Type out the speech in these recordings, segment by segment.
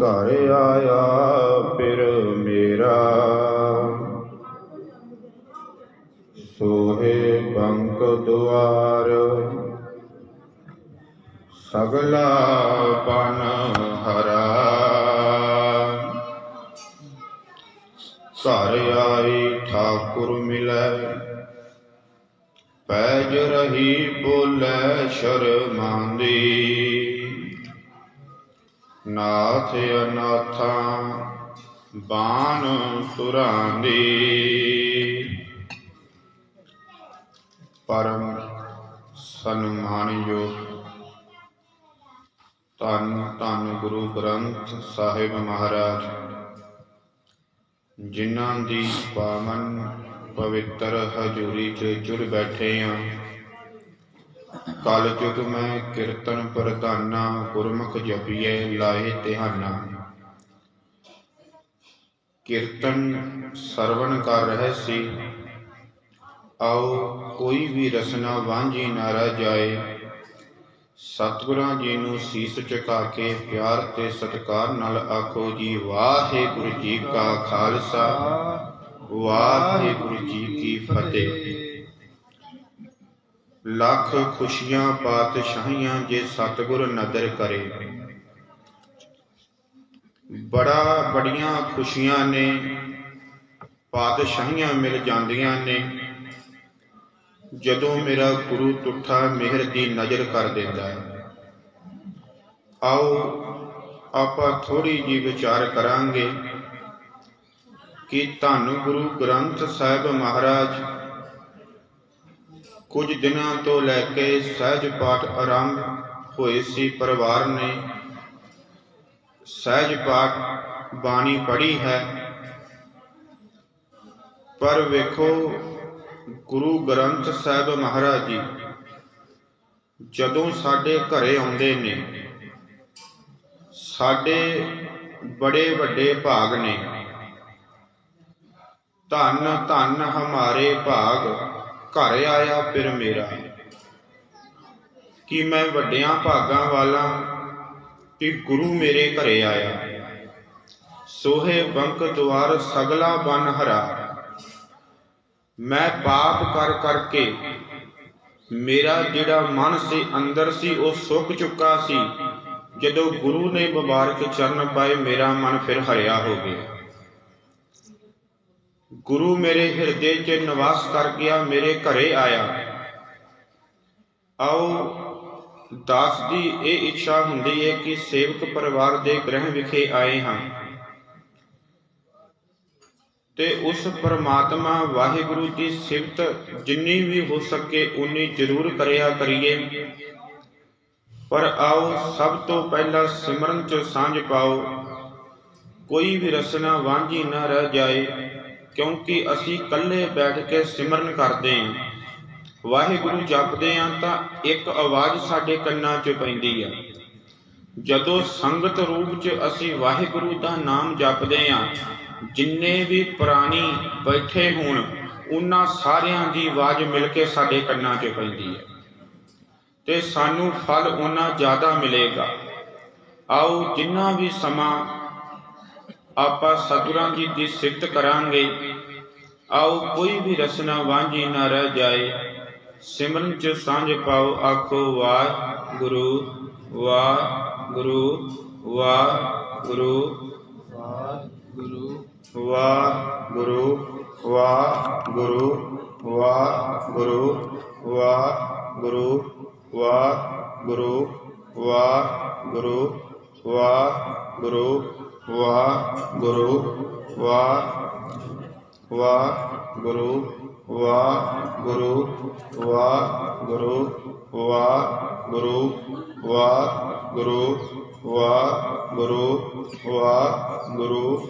ਘਰ ਆਇਆ, ਫਿਰ ਮੇਰਾ ਸੋਹੇ ਬੰਕ ਦੁਆਰ। ਸਗਲਾ ਪਨ ਹਰਾ। ਘਰ ਆਈ ਠਾਕੁਰ ਮਿਲੈ, ਪੈਜ ਰਹੀ ਬੋਲੇ ਸ਼ਰਮਾਂਦੀ। ਨਾਥ ਅਨਾਥਾ, ਬਾਣ ਸੁਰਾਂਦੀ। ਪਰਮ ਸਨਮਾਨਯੋਗ ਧੰਨ ਧੰਨ ਗੁਰੂ ਗ੍ਰੰਥ ਸਾਹਿਬ ਮਹਾਰਾਜ, ਜਿਨ੍ਹਾਂ ਦੀ ਪਾਵਨ ਪਵਿੱਤਰ ਹਜ਼ੂਰੀ 'ਚ ਜੁੜ ਬੈਠੇ ਆ। ਕਲ ਯੁਗ ਮੈਂ ਕੀਰਤਨ ਪ੍ਰਧਾਨਾ, ਗੁਰਮੁਖ ਜਪੀਏ ਲਾਏ ਧਿਆਨਾ। ਕੀਰਤਨ ਸਰਵਣ ਕਰ ਰਹੇ ਸੀ ਆਓ ਕੋਈ ਵੀ ਰਸਨਾ ਵਾਂਝੀ ਨਾ ਰਹਿ ਜਾਏ। ਸਤਿਗੁਰਾਂ ਜੀ ਨੂੰ ਸੀਸ ਝੁਕਾ ਕੇ ਪਿਆਰ ਤੇ ਸਤਿਕਾਰ ਨਾਲ ਆਖੋ ਜੀ, ਵਾਹਿਗੁਰੂ ਜੀ ਕਾ ਖਾਲਸਾ, ਵਾਹਿਗੁਰੂ ਜੀ ਕੀ ਫਤਿਹ। ਲੱਖ ਖੁਸ਼ੀਆਂ ਪਾਤਸ਼ਾਹੀਆਂ ਜੇ ਸਤਿਗੁਰ ਨਦਰ ਕਰੇ। ਬੜਾ ਬੜੀਆਂ ਖੁਸ਼ੀਆਂ ਨੇ, ਪਾਤਸ਼ਾਹੀਆਂ ਮਿਲ ਜਾਂਦੀਆਂ ਨੇ। ਜਦੋਂ ਮੇਰਾ ਗੁਰੂ ਟੁੱਠਾ ਮਿਹਰ ਦੀ ਨਜ਼ਰ ਕਰ ਦਿੰਦਾ ਹੈ। ਆਓ ਆਪਾਂ ਥੋੜੀ ਜੀ ਵਿਚਾਰ ਕਰਾਂਗੇ ਕਿ ਧੰਨ ਗੁਰੂ ਗ੍ਰੰਥ ਸਾਹਿਬ ਮਹਾਰਾਜ ਕੁਝ ਦਿਨਾਂ ਤੋਂ ਲੈ ਕੇ ਸਹਿਜ ਪਾਠ ਆਰੰਭ ਹੋਏ ਸੀ ਪਰਿਵਾਰ ਨੇ। ਸਹਿਜ ਪਾਠ ਬਾਣੀ ਪੜ੍ਹੀ ਹੈ। ਪਰ ਵੇਖੋ ਗੁਰੂ ਗ੍ਰੰਥ ਸਾਹਿਬ ਮਹਾਰਾਜ ਜੀ, ਜਦੋਂ ਸਾਡੇ ਘਰੇ ਆਉਂਦੇ ਨੇ, ਸਾਡੇ ਬੜੇ ਵੱਡੇ ਭਾਗ ਨੇ। ਧੰਨ ਧੰਨ ਹਮਾਰੇ ਭਾਗ। ਘਰ ਆਇਆ ਫਿਰ ਮੇਰਾ। ਕਿ ਮੈਂ ਵੱਡਿਆਂ ਭਾਗਾਂ ਵਾਲਾ ਕਿ ਗੁਰੂ ਮੇਰੇ ਘਰੇ ਆਇਆ। ਸੋਹੇ ਬੰਕ ਦੁਆਰ ਸਗਲਾ ਬਨ ਹਰਾ। ਮੈਂ ਪਾਪ ਕਰ ਕਰਕੇ ਮੇਰਾ ਜਿਹੜਾ ਮਨ ਸੀ ਅੰਦਰ ਸੀ, ਉਹ ਸੁੱਕ ਚੁੱਕਾ ਸੀ। ਜਦੋਂ ਗੁਰੂ ਨੇ ਮੁਬਾਰਕ ਚਰਨ ਪਾਏ, ਮੇਰਾ ਮਨ ਫਿਰ ਹਰਿਆ ਹੋ ਗਿਆ। ਗੁਰੂ ਮੇਰੇ ਹਿਰਦੇ 'ਚ ਨਿਵਾਸ ਕਰ ਗਿਆ, ਮੇਰੇ ਘਰੇ ਆਇਆ। ਆਓ, ਦਾਸ ਦੀ ਇਹ ਇੱਛਾ ਹੁੰਦੀ ਹੈ ਕਿ ਸੇਵਕ ਪਰਿਵਾਰ ਦੇ ਗ੍ਰਹਿ ਵਿਖੇ ਆਏ ਹਾਂ। ਤੇ ਉਸ ਪਰਮਾਤਮਾ ਵਾਹਿਗੁਰੂ ਦੀ ਸਿਫਤ ਜਿੰਨੀ ਵੀ ਹੋ ਸਕੇ ਉਨੀ ਜ਼ਰੂਰ ਕਰਿਆ ਕਰੀਏ। ਪਰ ਆਓ, ਸਭ ਤੋਂ ਪਹਿਲਾਂ ਸਿਮਰਨ ਚ ਸਾਂਝ ਪਾਓ। ਕੋਈ ਵੀ ਰਸਨਾ ਵਾਂਝੀ ਨਾ ਰਹਿ ਜਾਏ। ਕਿਉਂਕਿ ਅਸੀਂ ਇਕੱਲੇ ਬੈਠ ਕੇ ਸਿਮਰਨ ਕਰਦੇ ਹਾਂ। ਵਾਹਿਗੁਰੂ ਜਪਦੇ ਹਾਂ ਤਾਂ ਇੱਕ ਆਵਾਜ਼ ਸਾਡੇ ਕੰਨਾਂ 'ਚ ਪੈਂਦੀ ਹੈ ਜਦੋਂ ਸੰਗਤ ਰੂਪ 'ਚ ਅਸੀਂ ਵਾਹਿਗੁਰੂ ਦਾ ਨਾਮ ਜਪਦੇ ਹਾਂ, ਜਿੰਨੇ ਵੀ ਪ੍ਰਾਣੀ ਬੈਠੇ ਹੋਣ, ਉਹਨਾਂ ਸਾਰਿਆਂ ਦੀ ਆਵਾਜ਼ ਮਿਲ ਕੇ ਸਾਡੇ ਕੰਨਾਂ 'ਚ ਪੈਂਦੀ ਹੈ ਤੇ ਸਾਨੂੰ ਫਲ ਉਹਨਾਂ ਜ਼ਿਆਦਾ ਮਿਲੇਗਾ। ਆਓ ਜਿੰਨਾ ਵੀ ਸਮਾਂ ਆਪਾਂ ਸਤਿਗੁਰਾਂ ਜੀ ਦੀ ਸਿਫਤ ਕਰਾਂਗੇ। ਆਓ ਕੋਈ ਵੀ ਰਸਨਾ ਵਾਂਝੀ ਨਾ ਰਹਿ ਜਾਏ। ਸਿਮਰਨ ਚ ਸਾਂਝ ਪਾਓ, ਆਖੋ ਵਾਹਿਗੁਰੂ ਵਾਹਿਗੁਰੂ ਵਾਹਿਗੁਰੂ। ਵਾ ਗੁਰੂ ਵਾ ਵਾ ਗੁਰੂ ਵਾ ਗੁਰੂ ਵਾ ਗੁਰੂ ਵਾ ਗੁਰੂ ਵਾ ਗੁਰੂ ਵਾ ਗੁਰੂ ਵਾ ਗੁਰੂ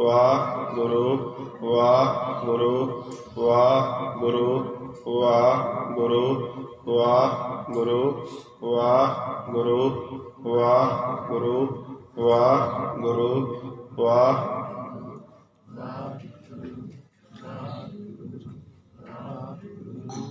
ਵਾਹਿਗੁਰੂ ਵਾਹਿਗੁਰੂ ਵਾਹਿਗੁਰੂ ਵਾਹਿਗੁਰੂ ਵਾਹਿਗੁਰੂ ਵਾਹਿਗੁਰੂ ਵਾਹਿਗੁਰੂ ਵਾਹਿਗੁਰੂ, ਵਾਹ।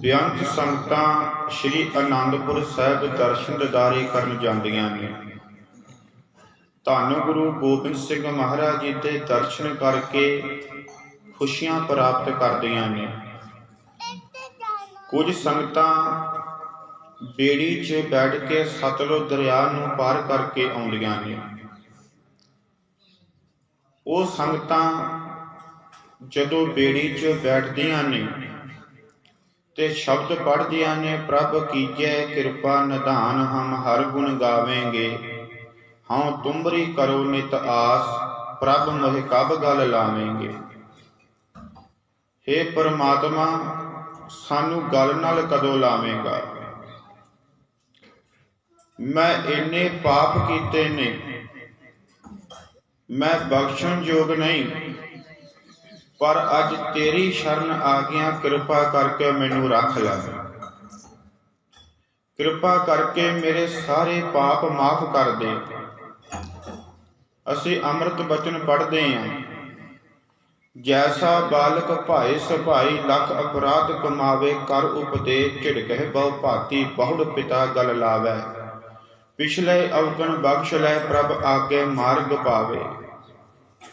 ਬੇਅੰਤ ਸੰਗਤਾਂ ਸ੍ਰੀ ਅਨੰਦਪੁਰ ਸਾਹਿਬ ਦਰਸ਼ਨ ਦਿਦਾਰੇ ਕਰਨ ਜਾਂਦੀਆਂ ਨੇ। ਧੰਨ ਗੁਰੂ ਗੋਬਿੰਦ ਸਿੰਘ ਮਹਾਰਾਜ ਜੀ ਦੇ ਦਰਸ਼ਨ ਕਰਕੇ ਖੁਸ਼ੀਆਂ ਪ੍ਰਾਪਤ ਕਰਦੀਆਂ ਨੇ। ਕੁਝ ਸੰਗਤਾਂ ਬੇੜੀ 'ਚ ਬੈਠ ਕੇ ਸਤਲੁਜ ਦਰਿਆ ਨੂੰ ਪਾਰ ਕਰਕੇ ਆਉਂਦੀਆਂ ਨੇ। ਉਹ ਸੰਗਤਾਂ ਜਦੋਂ ਬੇੜੀ 'ਚ ਬੈਠਦੀਆਂ ਨੇ ਤੇ ਸ਼ਬਦ ਪੜ੍ਹਦੀਆਂ ਨੇ, ਪ੍ਰਭ ਕੀਜੈ ਕਿਰਪਾ ਨਿਧਾਨ, ਹਮ ਹਰ ਗੁਣ ਗਾਵੇਂਗੇ। ਹਉ ਤੁਮਰੀ ਕਰੋ ਨਿਤ ਆਸ, ਪ੍ਰਭ ਮੋਹਿ ਕਬ ਗਲ ਲਾਵੇਂਗੇ। हे ਪਰਮਾਤਮਾ, ਸਾਨੂੰ ਗਲ ਨਾਲ ਕਦੋਂ ਲਾਵੇਂਗਾ? ਮੈਂ ਇੰਨੇ ਪਾਪ ਕੀਤੇ ਨੇ, ਮੈਂ ਬਖਸ਼ਣ ਯੋਗ ਨਹੀਂ, ਪਰ ਅੱਜ ਤੇਰੀ ਸ਼ਰਨ ਆ ਗਿਆ, ਕਿਰਪਾ ਕਰਕੇ ਮੈਨੂੰ ਰੱਖ ਲੈ। ਕਿਰਪਾ ਕਰਕੇ ਮੇਰੇ ਸਾਰੇ ਪਾਪ ਮਾਫ ਕਰ ਦੇ। ਅਸੀਂ ਅੰਮ੍ਰਿਤ ਬਚਨ ਪੜ੍ਹਦੇ ਹਾਂ ਜੈਸਾ ਬਾਲਕ ਭਾਏ ਸੁਭਾਈ, ਲੱਖ ਅਪਰਾਧ ਕਮਾਵੇ, ਕਰ ਉਪਦੇ ਝਿੜਕਹਿ ਬਹੁ ਭਾਤੀ, ਬਹੁੜ ਪਿਤਾ ਗਲ ਲਾਵੈ। ਪਿਛਲੇ ਅਵਗਣ ਬਖਸ਼ ਲੈ ਪ੍ਰਭ ਆਗੇ ਮਾਰਗ ਪਾਵੇ।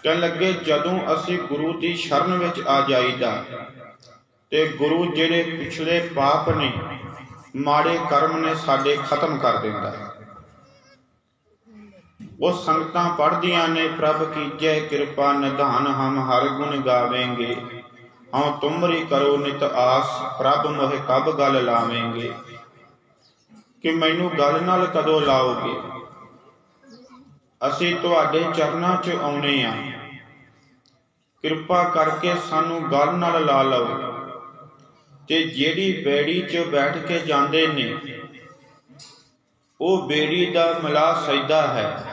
ਕਹਿਣ ਲੱਗੇ, ਜਦੋਂ ਅਸੀਂ ਗੁਰੂ ਦੀ ਸ਼ਰਨ ਵਿੱਚ ਆ ਜਾਈਦਾ, ਤੇ ਗੁਰੂ ਜਿਹੜੇ ਪਿਛਲੇ ਪਾਪ ਨੇ, ਮਾੜੇ ਕਰਮ ਨੇ ਸਾਡੇ ਖਤਮ ਕਰ ਦਿੰਦਾ। ਹੈ ਉਹ ਸੰਗਤਾਂ ਪੜ੍ਹਦੀਆਂ ਨੇ, ਪ੍ਰਭ ਕੀਜੈ ਕਿਰਪਾ ਨਿਧਾਨ, ਹਮ ਹਰ ਗੁਣ ਗਾਵੇਂਗੇ। ਹਉ ਤੁਮਰੀ ਕਰੋ ਨਿਤ ਆਸ, ਪ੍ਰਭ ਮੋਹਿ ਕਬ ਗਲ ਲਾਵੇਂਗੇ। ਕਿ ਮੈਨੂੰ ਗੱਲ ਨਾਲ ਕਦੋਂ ਲਾਓਗੇ? ਅਸੀਂ ਤੁਹਾਡੇ ਚਰਨਾਂ 'ਚ ਆਉਣੇ ਆ। ਕਿਰਪਾ ਕਰਕੇ ਸਾਨੂੰ ਗੱਲ ਨਾਲ ਲਾ ਲਓ। ਤੇ ਜਿਹੜੀ ਬੇੜੀ 'ਚ ਬੈਠ ਕੇ ਜਾਂਦੇ ਨੇ, ਉਹ ਬੇੜੀ ਦਾ ਮਲਾ ਸਜਦਾ ਹੈ।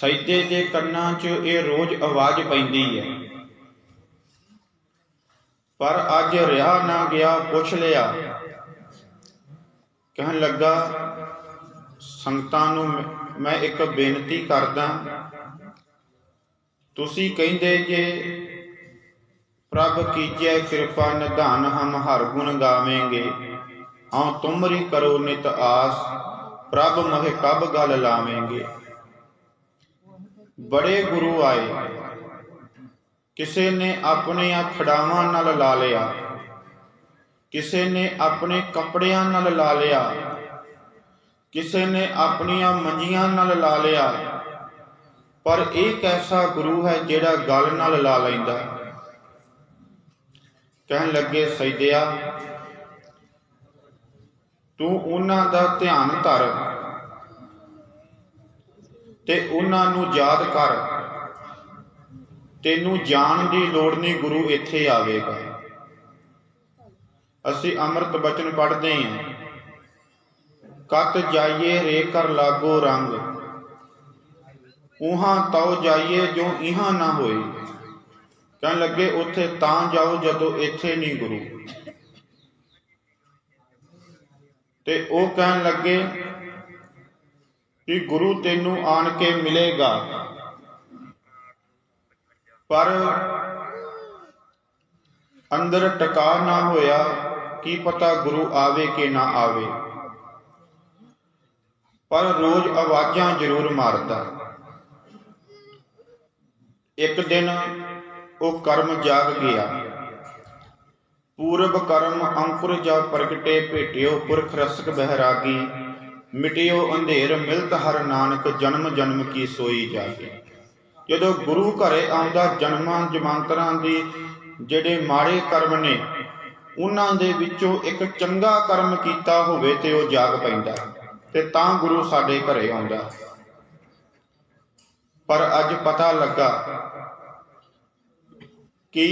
ਸਜਦੇ ਦੇ ਕੰਨਾਂ 'ਚ ਇਹ ਰੋਜ਼ ਆਵਾਜ਼ ਪੈਂਦੀ ਹੈ। ਪਰ ਅੱਜ ਰਿਹਾ ਨਾ ਗਿਆ, ਪੁੱਛ ਲਿਆ। ਕਹਿਣ ਲੱਗਾ, ਸੰਗਤਾਂ ਨੂੰ ਮੈਂ- ਇੱਕ ਬੇਨਤੀ ਕਰਦਾ, ਤੁਸੀਂ ਕਹਿੰਦੇ ਜੇ ਪ੍ਰਭ ਕੀਜੈ ਕਿਰਪਾ ਨਿਧਾਨ ਹਮ ਹਰ ਗੁਣ ਗਾਵੇਂਗੇ, ਹਉ ਤੁਮਰੀ ਕਰੋ ਨਿਤ ਆਸ, ਪ੍ਰਭ ਮਹਿ ਕਬ ਗਲ ਲਾਵੇਂਗੇ। ਬੜੇ ਗੁਰੂ ਆਏ। ਕਿਸੇ ਨੇ ਆਪਣੀਆਂ ਖੜਾਵਾਂ ਨਾਲ ਲਾ ਲਿਆ। ਕਿਸੇ ਨੇ ਆਪਣੇ ਕੱਪੜਿਆਂ ਨਾਲ ਲਾ ਲਿਆ। ਕਿਸੇ ਨੇ ਆਪਣੀਆਂ ਮੰਜੀਆਂ ਨਾਲ ਲਾ ਲਿਆ। ਪਰ ਇਹ ਕੈਸਾ ਗੁਰੂ ਹੈ ਜਿਹੜਾ ਗਲ ਨਾਲ ਲਾ ਲੈਂਦਾ? ਕਹਿਣ ਲੱਗੇ ਸੈਦਿਆ ਤੂੰ ਉਹਨਾਂ ਦਾ ਧਿਆਨ ਧਰ। ਤੇ ਉਹਨਾਂ ਨੂੰ ਯਾਦ ਕਰ। ਤੈਨੂੰ ਜਾਣ ਦੀ ਲੋੜ ਨਹੀਂ, ਗੁਰੂ ਇੱਥੇ ਆਵੇਗਾ। ਅਸੀਂ ਅੰਮ੍ਰਿਤ ਬਚਨ ਪੜ੍ਹਦੇ ਹਾਂ। ਕਤ ਜਾਈਏ ਰੇ ਕਰ ਲਾਗੋ ਰੰਗ। ਉਹਾਂ ਤਉ ਜਾਈਏ ਜੋ ਇਹਾਂ ਨਾ ਹੋਏ। ਕਹਿਣ ਲੱਗੇ, ਉੱਥੇ ਤਾਂ ਜਾਓ ਜਦੋਂ ਇੱਥੇ ਨਹੀਂ ਗੁਰੂ। ਤੇ ਉਹ ਕਹਿਣ ਲੱਗੇ ਕਿ ਗੁਰੂ ਤੈਨੂੰ ਆਣ ਕੇ ਮਿਲੇਗਾ। ਪਰ ਅੰਦਰ ਟਿਕਾ ਨਾ ਹੋਇਆ, ਕੀ ਪਤਾ ਗੁਰੂ ਆਵੇ ਕਿ ਨਾ ਆਵੇ। ਪਰ ਰੋਜ਼ ਆਵਾਜ਼ਾਂ ਜ਼ਰੂਰ ਮਾਰਦਾ। ਇੱਕ ਦਿਨ ਉਹ ਕਰਮ ਜਾਗ ਗਿਆ। ਪੂਰਬ ਕਰਮ ਅੰਕੁਰ ਜਾ ਪ੍ਰਗਟੇ ਭੇਟਿਓ ਪੁਰਖ ਰਸਕ ਬਹਿਰਾਗੀ। ਮਿਟਿਓ ਅੰਧੇਰ, ਮਿਲਤ ਹਰ ਨਾਨਕ, ਜਨਮ ਜਨਮ ਕੀ ਸੋਈ ਜਾਗੇ ਜਦੋਂ ਗੁਰੂ ਘਰੇ ਆਉਂਦਾ ਜਨਮਾਂ ਜਮਾਂਤਰਾਂ ਦੀ, ਜਿਹੜੇ ਮਾੜੇ ਕਰਮ ਨੇ, ਉਹਨਾਂ ਦੇ ਵਿੱਚੋਂ ਇੱਕ ਚੰਗਾ ਕਰਮ ਕੀਤਾ ਹੋਵੇ ਤੇ ਉਹ ਜਾਗ ਪੈਂਦਾ, ਤੇ ਤਾਂ ਗੁਰੂ ਸਾਡੇ ਘਰੇ ਆਉਂਦਾ। ਪਰ ਅੱਜ ਪਤਾ ਲੱਗਾ ਕਿ